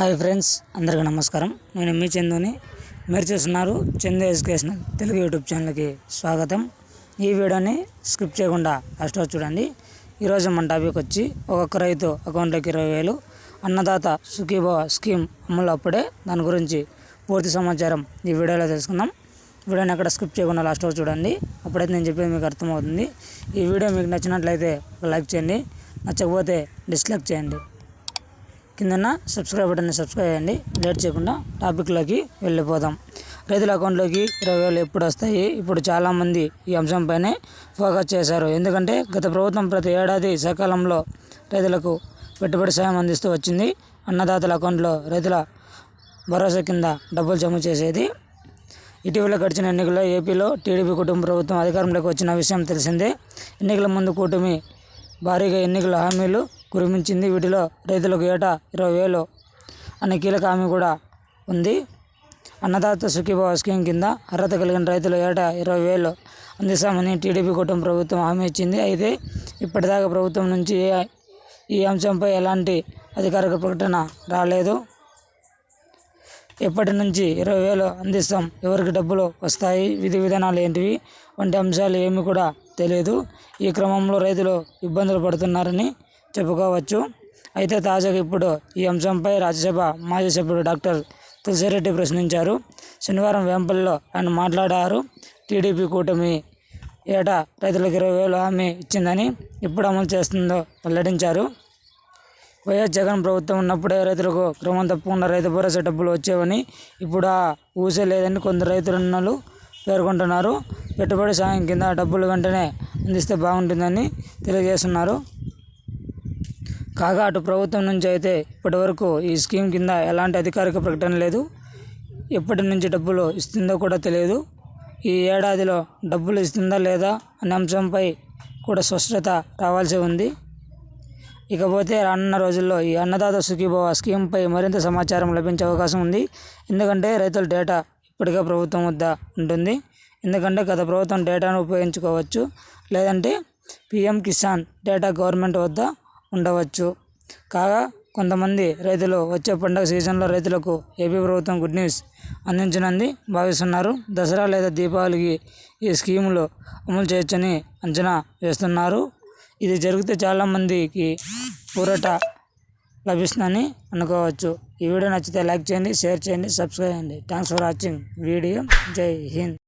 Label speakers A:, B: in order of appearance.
A: hi friends అందరికీ నమస్కారం నేను మీ చందుని మీరు చూస్తున్నారు చందు ఎడ్యుకేషనల్ తెలుగు యూట్యూబ్ ఛానల్కి స్వాగతం ఈ వీడియోని స్క్రిప్ట్ చేయకుండా ఫస్ట్ చూడండి ఈరోజు మన టాపిక్ వచ్చి ఒక్కొక్క రైతు అకౌంట్లోకి ఇరవై వేలు అన్నదాత సుఖీభవ స్కీమ్ అమలు అప్పుడే దాని గురించి పూర్తి సమాచారం ఈ వీడియోలో తెలుసుకుందాం వీడియోని అక్కడ స్క్రిప్ట్ చేయకుండా లాస్ట్ వరకు చూడండి అప్పుడైతే నేను చెప్పేది మీకు అర్థమవుతుంది ఈ వీడియో మీకు నచ్చినట్లయితే ఒక లైక్ చేయండి నచ్చకపోతే డిస్లైక్ చేయండి కిందన్న సబ్స్క్రైబ్ బటన్ని సబ్స్క్రైబ్ చేయండి లేట్ చేయకుండా టాపిక్లోకి వెళ్ళిపోదాం రైతుల అకౌంట్లోకి ఇరవై వేలు ఎప్పుడు వస్తాయి ఇప్పుడు చాలామంది ఈ అంశంపైనే ఫోకస్ చేశారు ఎందుకంటే గత ప్రభుత్వం ప్రతి ఏడాది సకాలంలో రైతులకు పెట్టుబడి సాయం అందిస్తూ వచ్చింది అన్నదాతల అకౌంట్లో రైతుల భరోసా కింద డబ్బులు జమ చేసేది ఇటీవల గడిచిన ఎన్నికల్లో ఏపీలో టీడీపీ కుటుంబ ప్రభుత్వం అధికారంలోకి వచ్చిన విషయం తెలిసిందే ఎన్నికల ముందు కూటమి భారీగా ఎన్నికల హామీలు కురిపించింది వీటిలో రైతులకు ఏటా ఇరవై వేలు అనే కీలక హామీ కూడా ఉంది అన్నదాత సుఖీభావ స్కీమ్ కింద అర్హత కలిగిన రైతులు ఏటా ఇరవై వేలు అందిస్తామని టీడీపీ కూటమి ప్రభుత్వం హామీ ఇచ్చింది అయితే ఇప్పటిదాకా ప్రభుత్వం నుంచి ఈ అంశంపై ఎలాంటి అధికారిక ప్రకటన రాలేదు ఎప్పటి నుంచి ఇరవై వేలు అందిస్తాం ఎవరికి డబ్బులు వస్తాయి విధి విధానాలు ఏంటివి వంటి అంశాలు ఏమి కూడా తెలియదు ఈ క్రమంలో రైతులు ఇబ్బందులు పడుతున్నారని చెప్పుకోవచ్చు అయితే తాజాగా ఇప్పుడు ఈ అంశంపై రాజ్యసభ మాజీ సభ్యుడు డాక్టర్ తులసిరెడ్డి ప్రశ్నించారు శనివారం వేంపల్లో ఆయన మాట్లాడారు టీడీపీ కూటమి ఏటా రైతులకు ఇరవై వేలు హామీ ఇచ్చిందని ఇప్పుడు అమలు చేస్తుందో వెల్లడించారు వైఎస్ జగన్ ప్రభుత్వం ఉన్నప్పుడే రైతులకు క్రమం తప్పకుండా రైతు భరోసా డబ్బులు వచ్చేవని ఇప్పుడు ఆ ఊసే లేదని కొందరు రైతులు పేర్కొంటున్నారు పెట్టుబడి సాయం కింద డబ్బులు వెంటనే అందిస్తే బాగుంటుందని తెలియజేస్తున్నారు కాగా అటు ప్రభుత్వం నుంచి అయితే ఇప్పటివరకు ఈ స్కీమ్ కింద ఎలాంటి అధికారిక ప్రకటన లేదు ఎప్పటి నుంచి డబ్బులు ఇస్తుందో కూడా తెలియదు ఈ ఏడాదిలో డబ్బులు ఇస్తుందా లేదా అనే అంశంపై కూడా స్పష్టత రావాల్సి ఉంది ఇకపోతే రానున్న రోజుల్లో ఈ అన్నదాత సుఖీభవ స్కీమ్పై మరింత సమాచారం లభించే అవకాశం ఉంది ఎందుకంటే రైతుల డేటా ఇప్పటికే ప్రభుత్వం వద్ద ఉంటుంది ఎందుకంటే గత ప్రభుత్వం డేటాను ఉపయోగించుకోవచ్చు లేదంటే పిఎం కిసాన్ డేటా గవర్నమెంట్ వద్ద ఉండవచ్చు కాగా కొంతమంది రైతులు వచ్చే పండుగ సీజన్లో రైతులకు ఏపీ ప్రభుత్వం గుడ్ న్యూస్ అందించనుంది భావిస్తున్నారు దసరా లేదా దీపావళికి ఈ స్కీములు అమలు చేయొచ్చని అంచనా వేస్తున్నారు ఇది జరిగితే చాలామందికి ఊరట లభిస్తుందని అనుకోవచ్చు ఈ వీడియో నచ్చితే లైక్ చేయండి షేర్ చేయండి సబ్స్క్రైబ్ చేయండి థ్యాంక్స్ ఫర్ వాచింగ్ వీడియో జై హింద్